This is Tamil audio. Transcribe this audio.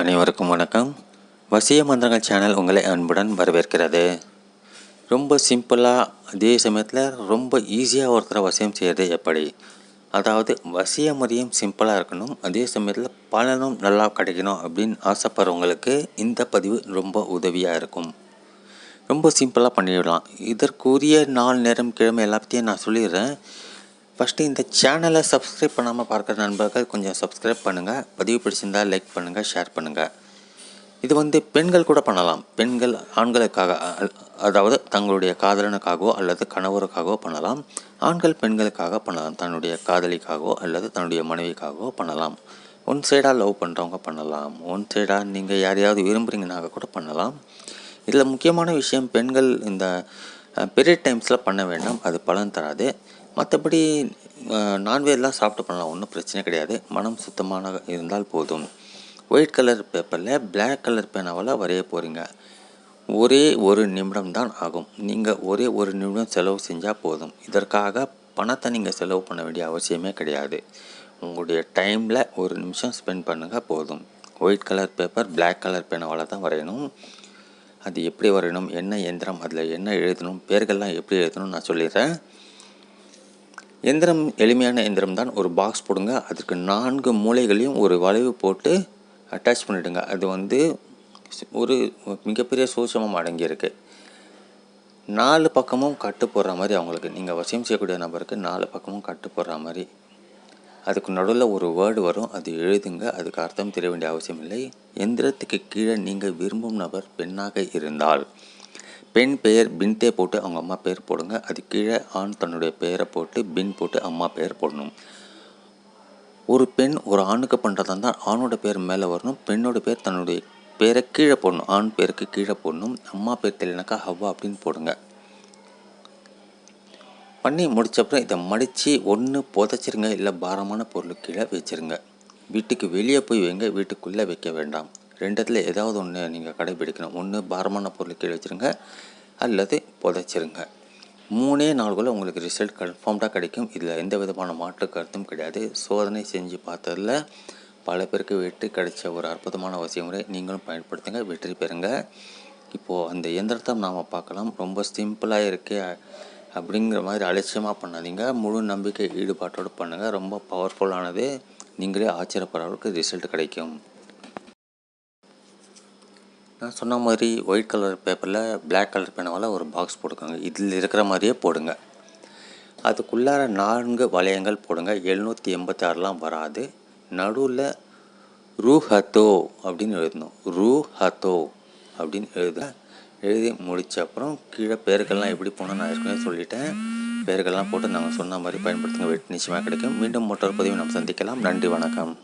அனைவருக்கும் வணக்கம். வசிய மந்திரங்கள் சேனல் உங்களை அன்புடன் வரவேற்கிறது. ரொம்ப சிம்பிளாக அதே சமயத்தில் ரொம்ப ஈஸியாக ஒருத்தரை வசியம் செய்கிறது எப்படி? அதாவது வசிய முறையும் சிம்பிளாக இருக்கணும். அதே சமயத்தில் பலனும் நல்லா கிடைக்கணும் அப்படின்னு ஆசைப்படுறவங்களுக்கு இந்த பதிவு ரொம்ப உதவியாக இருக்கும். ரொம்ப சிம்பிளாக பண்ணிவிடலாம் இதற்குரிய நாள் நேரம் கிழமை எல்லாத்தையும் நான் சொல்லிடுறேன். ஃபஸ்ட்டு இந்த சேனலை சப்ஸ்கிரைப் பண்ணாமல் பார்க்குற நண்பர்கள் கொஞ்சம் சப்ஸ்கிரைப் பண்ணுங்கள் பதிவு பிடிச்சிருந்தால் லைக் பண்ணுங்கள் ஷேர் பண்ணுங்கள் இது வந்து பெண்கள் கூட பண்ணலாம். பெண்கள் ஆண்களுக்காக அதாவது தங்களுடைய காதலனுக்காகவோ அல்லது கணவருக்காகவோ பண்ணலாம். ஆண்கள் பெண்களுக்காக பண்ணலாம். தன்னுடைய காதலிக்காகவோ அல்லது தன்னுடைய மனைவிக்காகவோ பண்ணலாம். ஒன் சைடாக லவ் பண்ணுறவங்க பண்ணலாம். ஒன் சைடாக நீங்கள் யாரையாவது விரும்புகிறீங்கனாக கூட பண்ணலாம். இதில் முக்கியமான விஷயம் பெண்கள் இந்த பீரியட் டைம்ஸில் பண்ண வேண்டாம். அது பலன் தராது. மற்றபடி நான்வெஜ்லாம் சாப்பிட்டு பண்ணலாம். ஒன்றும் பிரச்சனை கிடையாது. மனம் சுத்தமான இருந்தால் போதும். ஒயிட் கலர் பேப்பரில் பிளாக் கலர் பேனாவால் வரைய போகிறீங்க ஒரே ஒரு நிமிடம் தான் ஆகும். நீங்கள் ஒரே ஒரு நிமிடம் செலவு செஞ்சால் போதும். இதற்காக பணத்தை நீங்கள் செலவு பண்ண வேண்டிய அவசியமே கிடையாது. உங்களுடைய டைமில் ஒரு நிமிஷம் ஸ்பெண்ட் பண்ணுங்கள் போதும். White colour paper black colour பேனாவால் தான் வரையணும். அது எப்படி வரையணும் என்ன எந்திரம் அதில் என்ன எழுதணும் பேர்கள்லாம் எப்படி எழுதணும் நான் சொல்லிடுறேன். எந்திரம் எளிமையான எந்திரம் தான் ஒரு பாக்ஸ் போடுங்க. அதுக்கு நான்கு மூலைகளையும் ஒரு வளைவு போட்டு அட்டாச் பண்ணிவிடுங்க அது வந்து ஒரு மிகப்பெரிய சூட்சமம் அடங்கியிருக்கு. நாலு பக்கமும் கட்டு போடுற மாதிரி அவங்களுக்கு நீங்கள் வசியம் செய்யக்கூடிய நபருக்கு நாலு பக்கமும் கட்டு போடுற மாதிரி அதுக்கு நடுவில் ஒரு வேர்டு வரும். அது எழுதுங்க. அதுக்கு அர்த்தம் தெரிய வேண்டிய அவசியம் இல்லை எந்திரத்துக்கு கீழே நீங்கள் விரும்பும் நபர் பெண்ணாக இருந்தால் பெண் பெயர் பின்தே போட்டு அவங்க அம்மா பெயர் போடுங்க. அது கீழே ஆண் தன்னுடைய பெயரை போட்டு பின் போட்டு அம்மா பெயர் போடணும். ஒரு பெண் ஒரு ஆணுக்கு பண்ணுறதா இருந்தால் ஆணோட பேர் மேலே வரணும். பெண்ணோட பேர் தன்னுடைய பேரை கீழே போடணும். ஆண் பேருக்கு கீழே போடணும். அம்மா பேர் தெரியலனாக்கா ஹவ்வா அப்படின்னு போடுங்க. பண்ணி முடித்தப்புறம் இதை மடித்து ஒன்று புதைச்சிருங்க இல்லை பாரமான பொருள் கீழே வச்சிருங்க. வீட்டுக்கு வெளியே போய் வைங்க வீட்டுக்குள்ளே வைக்க வேண்டாம். ரெண்டத்தில் ஏதாவது ஒன்று நீங்கள் கடைபிடிக்கணும். ஒன்று பாரமான பொருள் கீழே வச்சிருங்க அல்லது புதைச்சிருங்க. மூணே நாளுக்குள்ள உங்களுக்கு ரிசல்ட் கன்ஃபார்ம்டாக கிடைக்கும். இதில் எந்த விதமான மாற்று கருத்தும் கிடையாது. சோதனை செஞ்சு பார்த்ததில் பல பேருக்கு வெற்றி கிடைச்ச ஒரு அற்புதமான வசியமுறை நீங்களும் பயன்படுத்துங்க வெற்றி பெறுங்க. இப்போது அந்த எந்திரத்தை நாம் பார்க்கலாம். ரொம்ப சிம்பிளாக இருக்கே. அப்படிங்கிற மாதிரி அலட்சியமாக பண்ணாதீங்க. முழு நம்பிக்கை ஈடுபாட்டோடு பண்ணுங்கள் ரொம்ப பவர்ஃபுல்லானது நீங்களே ஆச்சரியப்படுற அளவுக்கு ரிசல்ட் கிடைக்கும். நான் சொன்ன மாதிரி ஒயிட் கலர் பேப்பரில் பிளாக் கலர் பேனாவால் ஒரு பாக்ஸ் போட்டுக்கோங்க. இதில் இருக்கிற மாதிரியே போடுங்க. அதுக்குள்ளார நான்கு வளையங்கள் போடுங்க. எழுநூற்றி எண்பத்தி ஆறுலாம் வராது. நடுவில் ரூ ஹத்தோ அப்படின்னு எழுதணும். ரூ ஹத்தோ அப்படின்னு எழுத எழுதி முடிச்ச அப்புறம் கீழே பேர்கள்லாம் எப்படி போகணும் நான் ஏற்கனவே சொல்லிட்டேன். பேர்கள்லாம் போட்டு நாங்கள் சொன்ன மாதிரி பயன்படுத்துங்க. வெற்றி நிச்சயமாக கிடைக்கும். மீண்டும் மற்றொரு பதிவை நாம் சந்திக்கலாம். நன்றி வணக்கம்.